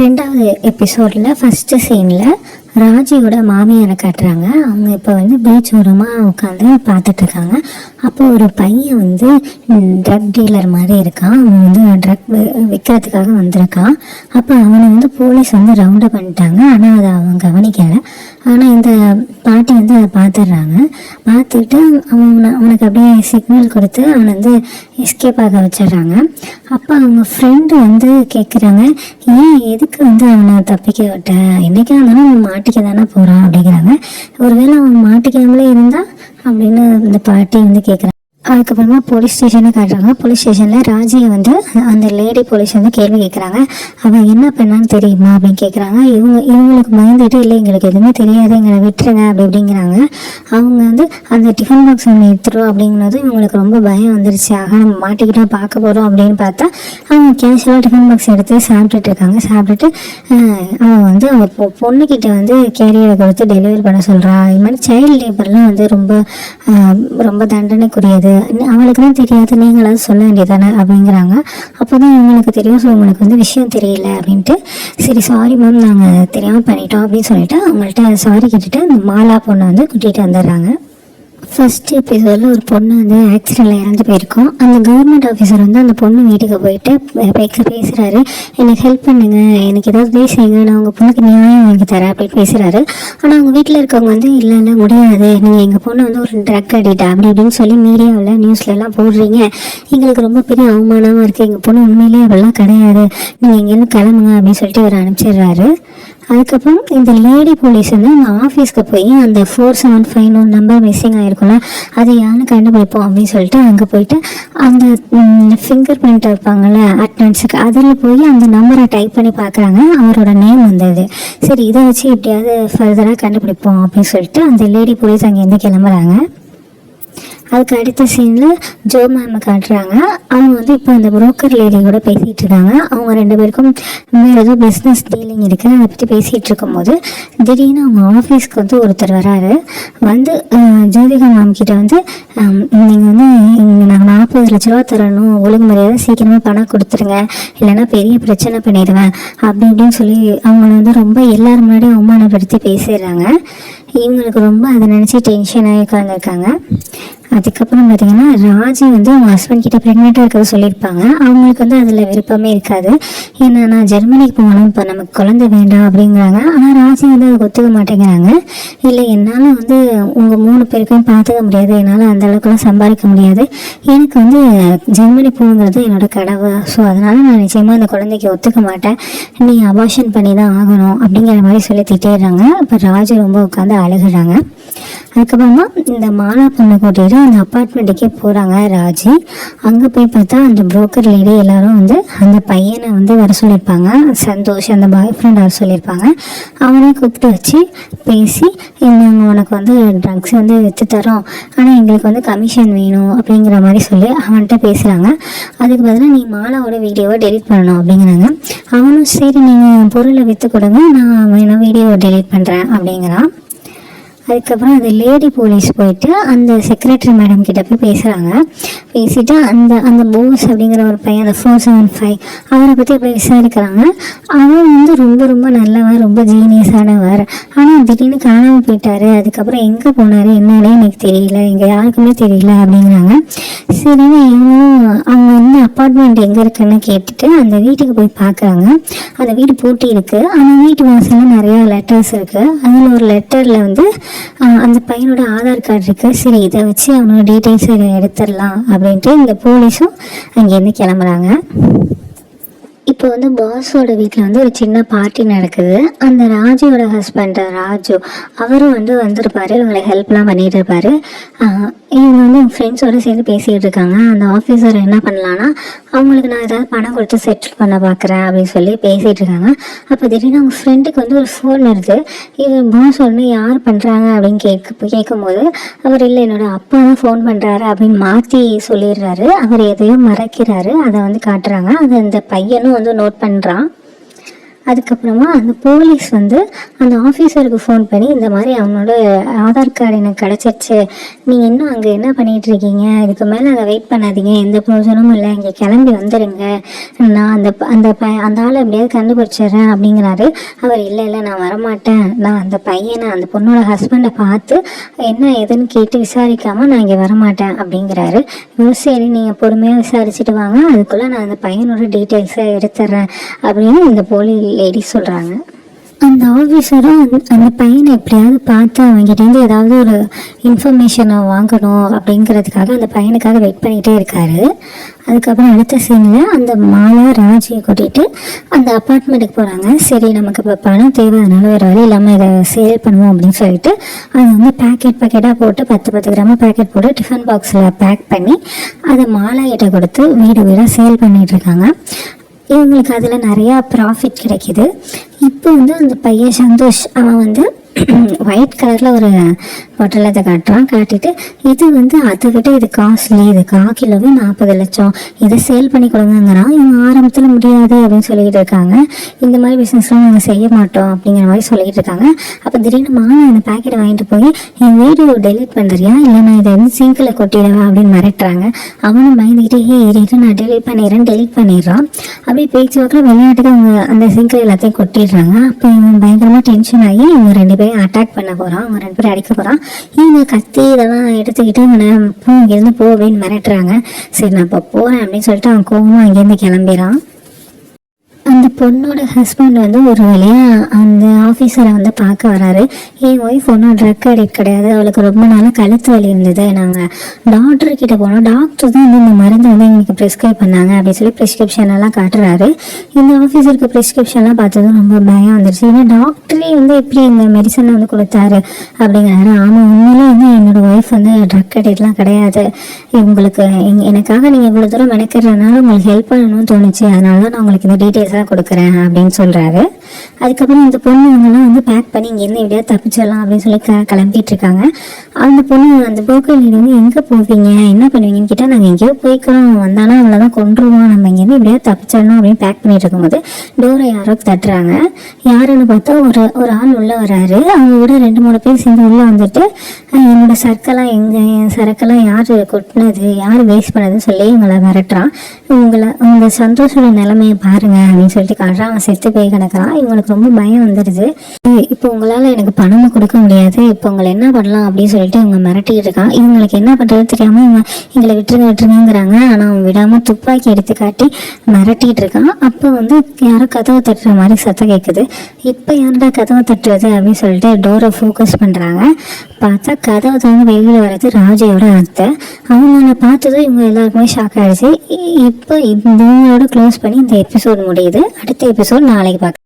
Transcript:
ரெண்டாவது எபிசோடில் ஃபஸ்ட்டு சீனில் ராஜியோட மாமியாரை காட்டுறாங்க. அவங்க இப்போ வந்து பீச் ஓரமாக உட்காந்து பார்த்துட்ருக்காங்க. அப்போ ஒரு பையன் வந்து ட்ரக் டீலர் மாதிரி இருக்கான். அவன் வந்து ட்ரக் விற்கிறதுக்காக வந்திருக்கான். அப்போ அவனை வந்து போலீஸ் வந்து ரவுண்டப் பண்ணிட்டாங்க. ஆனால் அதை அவன் கவனிக்கலை. ஆனால் இந்த பாட்டி வந்து அதை பார்த்துடுறாங்க. பார்த்துட்டு அவன் அவனுக்கு அப்படியே சிக்னல் கொடுத்து அவனை வந்து எஸ்கேப் ஆக வச்சிடுறாங்க. அப்போ அவங்க ஃப்ரெண்டு வந்து கேட்குறாங்க ஏன் எதுக்கு வந்து அவனை தப்பிக்க விட்ட? என்றைக்கா இருந்தாலும் அவன் மாட்டிக்க தானே போகிறான் அப்படிங்கிறாங்க. ஒருவேளை அவன் மாட்டிக்காமலே இருந்தா? அப்படின்னு இந்த பாட்டி வந்து கேட்குறாங்க அதுக்கப்புறமா போலீஸ் ஸ்டேஷனை காட்டுறாங்க. போலீஸ் ஸ்டேஷனில் ராஜியை வந்து அந்த லேடி போலீஸ் வந்து கேள்வி கேட்குறாங்க அவன் என்ன பண்ணான்னு தெரியுமா அப்படின்னு கேட்குறாங்க இவங்க இவங்களுக்கு பயந்துட்டு இல்லை எங்களுக்கு எதுவுமே தெரியாது எங்களை விட்டுருங்க அப்படி அப்படிங்கிறாங்க அவங்க வந்து அந்த டிஃபன் பாக்ஸ் ஒன்று எடுத்துரும் அப்படிங்கிறது இவங்களுக்கு ரொம்ப பயம் வந்துருச்சு. ஆக நம்ம மாட்டிக்கிட்டோம் பார்க்க போகிறோம் அப்படின்னு பார்த்தா அவங்க கேஷுவலாக டிஃபன் பாக்ஸ் எடுத்து சாப்பிட்டுட்டு இருக்காங்க. சாப்பிட்டுட்டு அவன் வந்து அவங்க பொ பொண்ணுக்கிட்ட வந்து கேரியரை கொடுத்து டெலிவரி பண்ண சொல்கிறான் இது மாதிரி சைல்டு லேபர்லாம் வந்து ரொம்ப ரொம்ப தண்டனைக்குரியது. அவளுக்கு தான் தெரியாது நீங்களாவது சொல்ல வேண்டியதானே அப்படிங்கிறாங்க. அப்போ தான் இவங்களுக்கு தெரியும். ஸோ உங்களுக்கு வந்து விஷயம் தெரியல அப்படின்ட்டு. சரி சாரி மேம் நாங்கள் தெரியாமல் பண்ணிட்டோம் அப்படின்னு சொல்லிட்டு அவங்கள்ட்ட சாரி கேட்டுட்டு அந்த மாலா பொண்ணை வந்து கூட்டிகிட்டு வந்துடுறாங்க. ஃபர்ஸ்ட் எபிசோடில் ஒரு பொண்ணு வந்து ஆக்சிடெண்ட்டில் இறந்து போயிருக்கோம். அந்த கவர்மெண்ட் ஆஃபீஸர் வந்து அந்த பொண்ணு வீட்டுக்கு போயிட்டு பேச பேசுகிறாரு எனக்கு ஹெல்ப் பண்ணுங்க. எனக்கு ஏதாவது பேசுங்க நான் உங்கள் பொண்ணுக்கு நியாயம் வாங்கி தரேன். அப்படின்னு பேசுகிறாரு ஆனால் அவங்க வீட்டில் இருக்கவங்க வந்து இல்லை இல்லை முடியாது. நீங்கள் எங்கள் பொண்ணு வந்து ஒரு ட்ரக் அடிட்டா அப்படி இப்படின்னு சொல்லி மீடியாவில் நியூஸ்லலாம் போடுறீங்க. எங்களுக்கு ரொம்ப பெரிய அவமானமாக இருக்குது எங்கள் பொண்ணு உண்மையிலேயே அப்படிலாம் கிடையாது. நீங்கள் எங்கேருந்து கிளம்புங்க அப்படின்னு சொல்லிட்டு அவர் அனுப்பிச்சிடுறாரு. அதுக்கப்புறம் இந்த லேடி போலீஸ் வந்து அந்த ஆஃபீஸ்க்கு போய் அந்த ஃபோர் செவன் ஃபைவ் ஒரு நம்பர் மிஸ்ஸிங் ஆகிருக்கும்ல அது யாரும் கண்டுபிடிப்போம் அப்படின்னு சொல்லிட்டு அங்கே போயிட்டு அந்த ஃபிங்கர் பிரிண்ட் வைப்பாங்கள்ல அட்டனன்ஸுக்கு அதில் போய் அந்த நம்பரை டைப் பண்ணி பார்க்குறாங்க அவரோட நேம் வந்தது சரி இதை வச்சு எப்படியாவது ஃபர்தராக கண்டுபிடிப்போம் அப்படின்னு சொல்லிட்டு அந்த லேடி போலீஸ் அங்கேருந்து கிளம்புறாங்க. அதுக்கு அடுத்த சீனில் ஜோ மேம் காட்டுறாங்க. அவங்க வந்து இப்போ அந்த புரோக்கர் லேடியோட பேசிகிட்டு இருக்காங்க. அவங்க ரெண்டு பேருக்கும் வேறு ஏதோ பிஸ்னஸ் டீலிங் இருக்குது அதை பற்றி பேசிகிட்டு இருக்கும்போது திடீர்னு அவங்க ஆஃபீஸ்க்கு வந்து ஒருத்தர் வராரு. வந்து ஜோதிகா மேம் கிட்ட வந்து நீங்கள் வந்து இங்கே நாங்கள் நாற்பது லட்ச ரூபா தரணும். ஒழுங்கு மரியாதை சீக்கிரமாக பணம் கொடுத்துருங்க. இல்லைன்னா பெரிய பிரச்சனை பண்ணிடுவேன். அப்படி இப்படின்னு சொல்லி அவங்கள வந்து ரொம்ப எல்லாரும் முன்னாடியும் அவமானப்படுத்தி பேசிடுறாங்க. இவங்களுக்கு ரொம்ப அதை நினச்சி டென்ஷன் ஆகி உட்காந்துருக்காங்க அதுக்கப்புறம் பார்த்தீங்கன்னா ராஜி வந்து அவங்க ஹஸ்பண்ட் கிட்ட ப்ரெக்னெண்ட்டாக இருக்கிறத சொல்லியிருப்பாங்க. அவங்களுக்கு வந்து அதில் விருப்பமே இருக்காது. ஏன்னா நான் ஜெர்மனிக்கு போகணும் இப்போ நமக்கு குழந்தை வேண்டாம் அப்படிங்கிறாங்க. ஆனால் ராஜி வந்து அதை ஒத்துக்க மாட்டேங்கிறாங்க. இல்லை என்னால் வந்து உங்கள் மூணு பேருக்கும் பார்த்துக்க முடியாது. என்னால் அந்த அளவுக்குலாம் சம்பாதிக்க முடியாது. எனக்கு வந்து ஜெர்மனி போகணுங்கிறது என்னோட கனவு ஸோ அதனால் நான் நிச்சயமாக அந்த குழந்தைக்கு ஒத்துக்க மாட்டேன். நீ அபாஷன் பண்ணி தான் ஆகணும் அப்படிங்கிற மாதிரி சொல்லி திட்டிடுறாங்க. இப்போ ராஜி ரொம்ப உட்காந்து அழுகுறாங்க. அதுக்கப்புறமா இந்த மாலா பொண்ணை கூட்டிகிட்டு அந்த அப்பார்ட்மெண்ட்டுக்கே போகிறாங்க ராஜி. அங்கே போய் பார்த்தா அந்த புரோக்கர் லேடி எல்லாரும் வந்து அந்த பையனை வந்து வர சொல்லியிருப்பாங்க. சந்தோஷ் அந்த பாய் ஃப்ரெண்ட் வர சொல்லியிருப்பாங்க. அவனே கூப்பிட்டு வச்சு பேசி நாங்கள் உனக்கு வந்து ட்ரக்ஸ் வந்து விற்று தரோம். ஆனால் எங்களுக்கு வந்து கமிஷன் வேணும் அப்படிங்கிற மாதிரி சொல்லி அவன்கிட்ட பேசுகிறாங்க அதுக்கு பதிலாக நீ மாலாவோட வீடியோவை டெலிட் பண்ணணும் அப்படிங்கிறாங்க. அவனும் சரி நீங்கள் பொருளை விற்று கொடுங்க. நான் வேணும் வீடியோவை டெலிட் பண்ணுறேன் அப்படிங்கிறான். அதுக்கப்புறம் அந்த லேடி போலீஸ் போயிட்டு அந்த செக்ரட்டரி மேடம் கிட்ட போய் பேசுகிறாங்க பேசிட்டு அந்த அந்த போஸ் அப்படிங்கிற ஒரு பையன் அந்த ஃபோர் செவன் ஃபைவ் அவரை பற்றி போய் விசாரிக்கிறாங்க. அவன் வந்து ரொம்ப ரொம்ப நல்லவர் ரொம்ப ஜீனியஸானவர் ஆனால் திடீர்னு காணாமல் போயிட்டாரு. அதுக்கப்புறம் எங்கே போனார்? என்னன்னே எனக்கு தெரியல. எங்கே யாருக்குமே தெரியல அப்படிங்கிறாங்க. சரின்னு இவங்களும் அவங்க வந்து அப்பார்ட்மெண்ட் எங்கே இருக்குன்னு கேட்டுட்டு அந்த வீட்டுக்கு போய் பார்க்குறாங்க அந்த வீடு பூட்டி இருக்குது ஆனால் வீட்டு வாசலில் நிறையா லெட்டர்ஸ் இருக்குது அதில் ஒரு லெட்டரில் வந்து அந்த பையனோட ஆதார் கார்டு இருக்குது சரி இதை வச்சு அவனோட டீட்டெயில்ஸ் எடுத்துடலாம் அப்படின்ட்டு இந்த போலீஸும் அங்கேருந்து கிளம்புறாங்க. இப்போ வந்து பாஸோட வீட்டில் வந்து ஒரு சின்ன பார்ட்டி நடக்குது. அந்த ராஜுவோட ஹஸ்பண்ட் ராஜு அவரும் வந்து வந்திருப்பாரு. இவங்களை ஹெல்ப்லாம் பண்ணிட்டு இருப்பாரு. இவங்க வந்து ஃப்ரெண்ட்ஸோட சேர்ந்து பேசிகிட்டு இருக்காங்க. அந்த ஆஃபீஸர் என்ன பண்ணலான்னா அவங்களுக்கு நான் ஏதாவது பணம் கொடுத்து செட்டில் பண்ண பார்க்குறேன் அப்படின்னு சொல்லி பேசிகிட்டு இருக்காங்க. அப்போ திடீர்னு அவங்க ஃப்ரெண்டுக்கு வந்து ஒரு ஃபோன் வருது. இவர் பாஸ் ஒன்று யார் பண்ணுறாங்க அப்படின்னு கேட்க கேட்கும்போது அவர் இல்லை என்னோட அப்பா தான் ஃபோன் பண்ணுறாரு அப்படின்னு மாற்றி சொல்லிடுறாரு. அவர் எதையோ மறைக்கிறாரு. அதை வந்து காட்டுறாங்க. அது அந்த பையனும் வந்து நோட் பண்ணுறான் அதுக்கப்புறமா அந்த போலீஸ் வந்து அந்த ஆஃபீஸருக்கு ஃபோன் பண்ணி இந்த மாதிரி அவனோட ஆதார் கார்டு எனக்கு கிடச்சிருச்சு. நீங்கள் இன்னும் அங்கே என்ன பண்ணிகிட்ருக்கீங்க இருக்கீங்க? இதுக்கு மேலே அங்கே வெயிட் பண்ணாதீங்க. எந்த ப்ரோஜனமும் இல்லை. இங்கே கிளம்பி வந்துடுங்க நான் அந்த அந்த ப அந்த ஆளை எப்படியாவது கண்டுபிடிச்சிடுறேன் அப்படிங்கிறாரு. அவர் இல்லை இல்லை நான் வரமாட்டேன். நான் அந்த பையனை அந்த பொண்ணோட ஹஸ்பண்டை பார்த்து என்ன ஏதுன்னு கேட்டு விசாரிக்காமல் நான் இங்கே வரமாட்டேன் அப்படிங்கிறாரு. இவர் சரி. நீங்கள் பொறுமையாக விசாரிச்சுட்டு வாங்க. அதுக்குள்ளே நான் அந்த பையனோட டீட்டெயில்ஸை எடுத்துட்றேன் அப்படின்னு இந்த போலீஸ் லேடி சொல்கிறாங்க அந்த ஆஃபீஸரும் அந்த அந்த பையனை எப்படியாவது பார்த்து அவங்ககிட்டேருந்து ஏதாவது ஒரு இன்ஃபர்மேஷனை வாங்கணும் அப்படிங்கிறதுக்காக அந்த பையனுக்காக வெயிட் பண்ணிகிட்டே இருக்காரு. அதுக்கப்புறம் அடுத்த சீனில் அந்த மாலா ராஜியை கூட்டிகிட்டு அந்த அப்பார்ட்மெண்ட்டுக்கு போகிறாங்க சரி நமக்கு இப்போ பணம் தேவை அதனால் வேறு வழி இல்லாமல் இதை சேல் பண்ணுவோம் அப்படின்னு சொல்லிட்டு அதை வந்து பேக்கெட் பேக்கெட்டாக போட்டு பத்து பத்து கிராம பேக்கெட் போட்டு டிஃபன் பாக்ஸில் பேக் பண்ணி அதை மாலா கிட்ட கொடுத்து வீடு வீடாக சேல் பண்ணிகிட்ருக்காங்க இருக்காங்க. இவங்களுக்கு அதில் நிறையா ப்ராஃபிட் கிடைக்கிது. இப்போ வந்து அந்த பையன் சந்தோஷ் அவன் வந்து ஒயிட் கலரில் ஒரு பொட்டலத்தை காட்டுறான் காட்டிட்டு இது வந்து அதை விட இது காஸ்ட்லி இது கா கிலோவே நாற்பது லட்சம். இதை சேல் பண்ணி கொடுங்கங்கிறான். இவங்க ஆரம்பத்தில் முடியாது அப்படின்னு சொல்லிக்கிட்டு இருக்காங்க. இந்த மாதிரி பிஸ்னஸ்லாம் நாங்கள் செய்ய மாட்டோம் அப்படிங்கிற மாதிரி சொல்லிக்கிட்டு இருக்காங்க. அப்போ திடீர்னு மாலை அந்த பேக்கெட்டை வாங்கிட்டு போய் என் வீடியோ டெலிட் பண்ணுறியா இல்லை நான் இதை வந்து சிங்கில் கொட்டிடுவேன் அப்படின்னு மிரட்டுறாங்க. அவனும் பயந்துக்கிட்டே ஏ இரு நான் டெலிட் பண்ணிடுறேன் டெலிட் பண்ணிடுறான். அப்படியே பேச்சு வாக்கில் விளையாட்டுக்கு அவங்க அந்த சிங்கில் எல்லாத்தையும் கொட்டிடுறாங்க. அப்போ இவன் பயங்கரமாக டென்ஷன் ஆகி இவங்க ரெண்டு பேரும் அட்டாக் பண்ண போகிறான் அவங்க ரெண்டு பேரும் அடிக்க போகிறான் இவங்க கத்தி இதெல்லாம் எடுத்துக்கிட்டு இவனை போ இங்கேருந்து போ அப்படின்னு மிரட்டுறாங்க. சரி நான் இப்போ போகிறேன் அப்படின்னு சொல்லிட்டு அவன் கோவமாக அங்கேருந்து கிளம்பிடுறான். அந்த பொண்ணோட ஹஸ்பண்ட் வந்து ஒரு வழியாக அந்த ஆஃபீஸரை வந்து பார்க்க வராரு. என் ஒய்ஃப் ஒன்றும் ட்ரக் அடிக்ட் கிடையாது. அவளுக்கு ரொம்ப நாளாக கழுத்து வலி இருந்தது. நாங்கள் டாக்டர் கிட்ட போனோம். டாக்டர் தான் வந்து இந்த மருந்து வந்து எங்களுக்கு ப்ரிஸ்கிரைப் பண்ணாங்க அப்படின்னு சொல்லி ப்ரிஸ்கிரிப்ஷன் எல்லாம் காட்டுறாரு. இந்த ஆஃபீஸருக்கு ப்ரிஸ்கிரிப்ஷன்லாம் பார்த்ததும் ரொம்ப பயம் வந்துருச்சு. ஏன்னா டாக்டரே வந்து எப்படி இந்த மெடிசனை வந்து கொடுத்தாரு அப்படிங்கிறாரு. ஆமாம் உண்மையிலே வந்து என்னோட ஒய்ஃப் வந்து ட்ரக் அடிக்ட்லாம் கிடையாது. உங்களுக்கு எனக்காக நீங்கள் இவ்வளோ தூரம் மெனக்கிறதுனால உங்களுக்கு ஹெல்ப் பண்ணணும்னு தோணுச்சு. அதனால தான் நான் உங்களுக்கு இந்த தான் கொடுக்குறேன் அப்படின்னு சொல்கிறாரு அதுக்கப்புறம் இந்த பொண்ணு இவங்கெல்லாம் வந்து பேக் பண்ணி இங்கேருந்து எப்படியாவது தப்பிச்சிடலாம் அப்படின்னு சொல்லி க கிளம்பிட்டு இருக்காங்க அந்த பொண்ணு அந்த போக்கல் வந்து எங்கே போவீங்க? என்ன பண்ணுவீங்கன்னு கேட்டால் நாங்கள் எங்கேயோ போய்க்கிறோம். வந்தாலும் அவளை தான் கொண்டுருவோம் நம்ம இங்கேருந்து எப்படியாவது தப்பிச்சிடணும் அப்படின்னு பேக் பண்ணிட்டு இருக்கும்போது டோரை யாரோ தட்டுறாங்க. யாருன்னு பார்த்தா ஒரு ஒரு ஆள் உள்ளே வராரு. அவங்க கூட ரெண்டு மூணு பேர் சேர்ந்து உள்ளே வந்துட்டு என்னோட சரக்கெல்லாம் எங்கே? என் சரக்கெல்லாம் யார் கொட்டினது? யார் வேஸ்ட் பண்ணதுன்னு சொல்லி இவங்களை மிரட்டுறான். உங்களை உங்க சந்தோஷோட நிலைமையை பாருங்க அப்படின்னு சொல்லிட்டு காட்டுறான் அவன் செத்து போய் கிடக்குறான். இவங்களுக்கு ரொம்ப பயம் வந்துடுது இப்போ உங்களால் எனக்கு பணமும் கொடுக்க முடியாது. இப்போ உங்களை என்ன பண்ணலாம் அப்படின்னு சொல்லிட்டு இவங்க மிரட்டிட்டு இருக்கான். இவங்களுக்கு என்ன பண்ணுறது தெரியாமல் இவங்க எங்களை விட்டுருங்க விட்டுருங்கிறாங்க ஆனால் அவன் விடாமல் துப்பாக்கி எடுத்து காட்டி மிரட்டிட்டு இருக்கான். அப்போ வந்து யாரோ கதவை தட்டுற மாதிரி சத்தம் கேட்குது இப்போ யாருடா கதவை தட்டுறது அப்படின்னு சொல்லிட்டு டோரை ஃபோக்கஸ் பண்ணுறாங்க பார்த்தா கதவை திறந்து வெளியில் வர்றது ராஜையோட அத்தை. அவங்கள பார்த்ததும் இவங்க எல்லாருக்குமே ஷாக் ஆயிடுச்சு. இப்போ இந்த க்ளோஸ் பண்ணி இந்த எபிசோட் முடியுது. அடுத்த எபிசோட் நாளைக்கு பார்க்கலாம்